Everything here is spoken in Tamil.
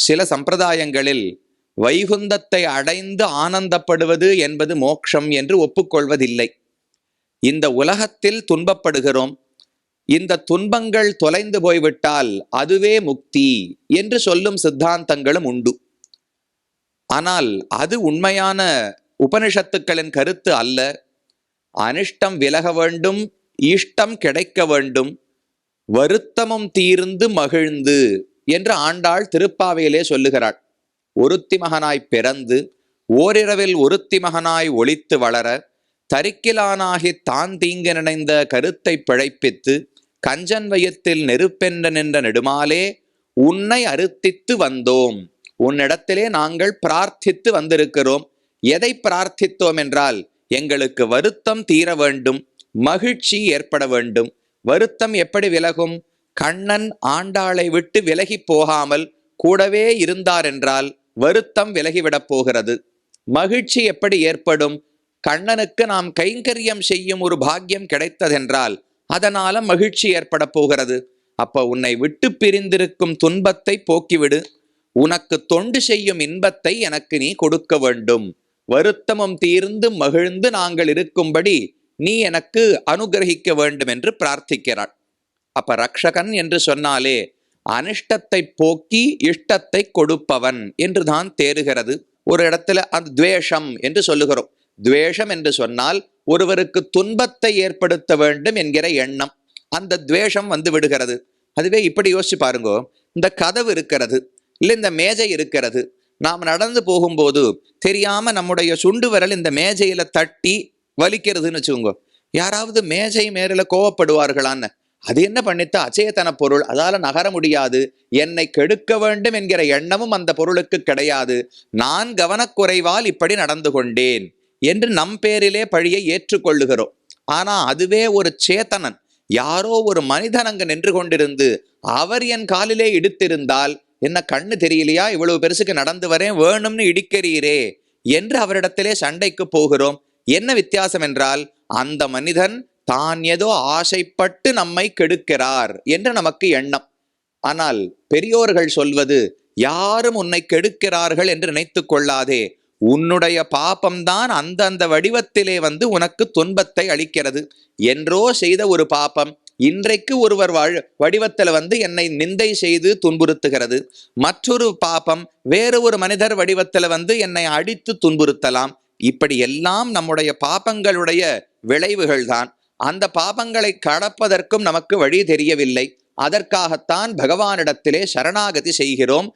சில சம்பிரதாயங்களில் வைகுந்தத்தை அடைந்து ஆனந்தப்படுவது என்பது மோட்சம் என்று ஒப்புக்கொள்வதில்லை. இந்த உலகத்தில் துன்பப்படுகிறோம். இந்த துன்பங்கள் தொலைந்து போய்விட்டால் அதுவே முக்தி என்று சொல்லும் சித்தாந்தங்களும் உண்டு. ஆனால் அது உண்மையான உபனிஷத்துக்களின் கருத்து அல்ல. அனிஷ்டம் விலக வேண்டும் இஷ்டம் கிடைக்க வேண்டும் வருத்தமும் தீர்ந்து மகிழ்ந்து என்று ஆண்டாள் திருப்பாவையிலே சொல்லுகிறாள். ஒருத்தி மகனாய் பிறந்து ஓரிரவில் ஒருத்தி மகனாய் ஒளித்து வளர தரிக்கிலானாகி தான் தீங்கு நினைந்த கருத்தை பிழைப்பித்து கஞ்சன் வயத்தில் நெருப்பென்ற நின்ற நெடுமாலே உன்னை அறுத்தித்து வந்தோம். உன்னிடத்திலே நாங்கள் பிரார்த்தித்து வந்திருக்கிறோம். எதை பிரார்த்தித்தோம் என்றால் எங்களுக்கு வருத்தம் தீர வேண்டும் மகிழ்ச்சி ஏற்பட வேண்டும். வருத்தம் எப்படி விலகும்? கண்ணன் ஆண்டாளை விட்டு விலகி போகாமல் கூடவே இருந்தார் என்றால் வருத்தம் விலகிவிடப் போகிறது. மகிழ்ச்சி எப்படி ஏற்படும்? கண்ணனுக்கு நாம் கைங்கரியம் செய்யும் ஒரு பாக்கியம் கிடைத்ததென்றால் அதனால மகிழ்ச்சி ஏற்பட போகிறது. அப்ப உன்னை விட்டு பிரிந்திருக்கும் துன்பத்தை போக்கிவிடு. உனக்கு தொண்டு செய்யும் இன்பத்தை எனக்கு நீ கொடுக்க வேண்டும். வருத்தமும் தீர்ந்து மகிழ்ந்து நாங்கள் இருக்கும்படி நீ எனக்கு அனுகிரகிக்க வேண்டும் என்று பிரார்த்திக்கிறாள். அப்ப ரக்ஷகன் என்று சொன்னாலே அனிஷ்டத்தை போக்கி இஷ்டத்தை கொடுப்பவன் என்று தான் தேறுகிறது. ஒரு இடத்துல அந்த துவேஷம் என்று சொல்லுகிறோம். துவேஷம் என்று சொன்னால் ஒருவருக்கு துன்பத்தை ஏற்படுத்த வேண்டும் என்கிற எண்ணம். அந்த துவேஷம் வந்து விடுகிறது. அதுவே இப்படி யோசிச்சு பாருங்க. இந்த கதவு இருக்கிறது. இல்லை இந்த மேஜை இருக்கிறது. நாம் நடந்து போகும்போது தெரியாம நம்முடைய சுண்டு விரல் இந்த மேஜையில தட்டி வலிக்கிறதுன்னு வச்சுக்கோங்க. யாராவது மேஜை மேல கோவப்படுவார்களான்னு. அது என்ன பண்ணித்த? அச்சேதன பொருள். அதால நகர முடியாது. என்னை கெடுக்க வேண்டும் என்கிற எண்ணமும் அந்த பொருளுக்கு கிடையாது. நான் கவனக்குறைவால் இப்படி நடந்து கொண்டேன் என்று நம் பேரிலே பழியை ஏற்றுக்கொள்ளுகிறோம். ஆனா அதுவே ஒரு சேத்தனன். யாரோ ஒரு மனிதன் அங்கு நின்று கொண்டிருந்து அவர் என் காலிலே இடித்திருந்தால் என்ன கண்ணு தெரியலையா? இவ்வளவு பெருசுக்கு நடந்து வரேன் வேணும்னு இடிக்கிறீரே என்று அவரிடத்திலே சண்டைக்கு போகிறோம். என்ன வித்தியாசம் என்றால் அந்த மனிதன் தான் ஏதோ ஆசைப்பட்டு நம்மை கெடுக்கிறார் என்று நமக்கு எண்ணம். ஆனால் பெரியோர்கள் சொல்வது யாரும் உன்னை கெடுக்கிறார்கள் என்று நினைத்து கொள்ளாதே. உன்னுடைய பாபம்தான் அந்தந்த வடிவத்திலே வந்து உனக்கு துன்பத்தை அளிக்கிறது. என்றோ செய்த ஒரு பாபம் இன்றைக்கு ஒருவர் வாழ் வடிவத்தில் வந்து என்னை நிந்தை செய்து துன்புறுத்துகிறது. மற்றொரு பாபம் வேறு ஒரு மனிதர் வடிவத்தில் வந்து என்னை அடித்து துன்புறுத்தலாம். இப்படி எல்லாம் நம்முடைய பாபங்களுடைய விளைவுகள் தான் அந்த பாபங்களை கடப்பதற்கும் நமக்கு வழி தெரியவில்லை. அதற்காகத்தான் பகவானிடத்திலே சரணாகதி செய்கிறோம்.